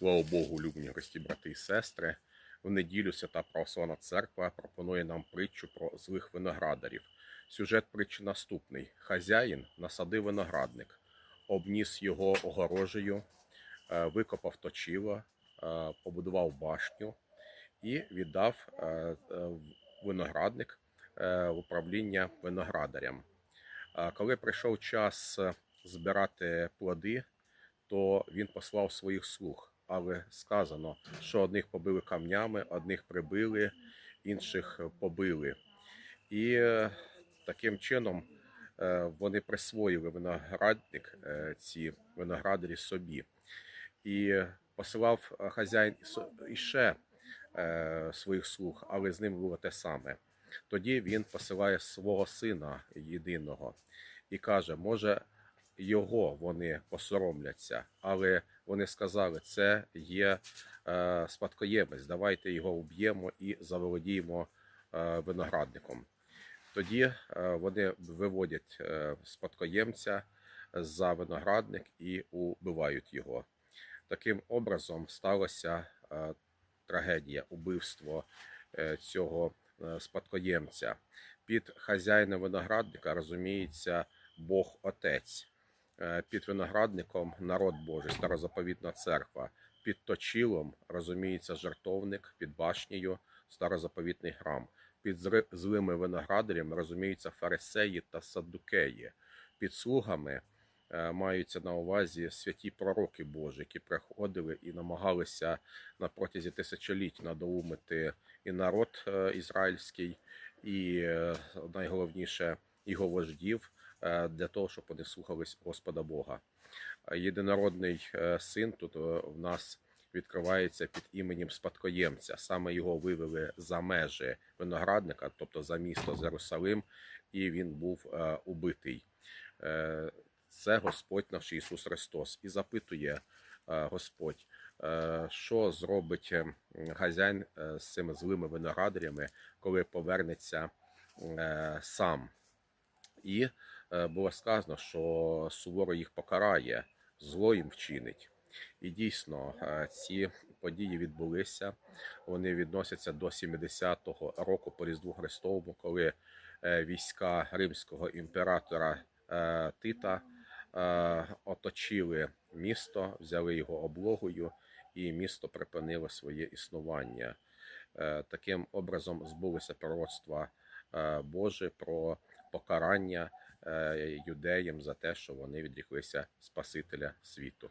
Слава Богу, любні гості, брати і сестри. В неділю Свята Православна Церква пропонує нам притчу про злих виноградарів. Сюжет притчі наступний: хазяїн насадив виноградник, обніс його огорожею, е, викопав точило, е, побудував башню і віддав е, виноградник в управління виноградарям. Коли прийшов час збирати плоди, то він послав своїх слуг. Але сказано, що одних побили камнями, одних прибили, інших побили. І е, таким чином е, вони присвоїли виноградник, е, ці виноградарі собі. І посилав е, хазяїн іще е, своїх слуг, але з ним було те саме. Тоді він посилає свого сина єдиного і каже: може, його вони посоромляться, але вони сказали, це є е, спадкоємець, давайте його вб'ємо і заволодіємо е, виноградником. Тоді е, вони виводять е, спадкоємця за виноградник і убивають його. Таким образом сталося е, трагедія, убивство е, цього е, спадкоємця. Під хазяїном виноградника розуміється Бог Отець. Е, Під виноградником народ Божий, старозаповітна церква. Під точилом розуміється жертовник, під башнею старозаповітний храм. Під злими виноградарями розуміються фарисеї та саддукеї. Під слугами е, маються на увазі святі пророки Божі, які приходили і намагалися на протязі тисячоліть надоумити і народ е, ізраїльський, і найголовніше його вождів е, для того, щоб вони слухались Господа Бога. Єдинородний е, син тут е, в нас відкривається під іменем спадкоємця. Саме його вивели за межі виноградника, тобто за місто Зерусалим, і він був убитий. Це Господь наш Ісус Христос. І запитує Господь, що зробить е, з цими злими виноградарями, коли повернеться сам. І е, було сказано, що суворо їх покарає, зло їм вчинить. І дійсно е, ці події відбулися. Вони відносяться до 70-го року по Різдву Христовому, коли е, війська римського імператора Тита оточили місто, взяли його облогою, і місто припинило своє існування. Таким образом збулися пророцтва е, Божі про покарання е, юдеям за те, що вони відріклися Спасителя світу.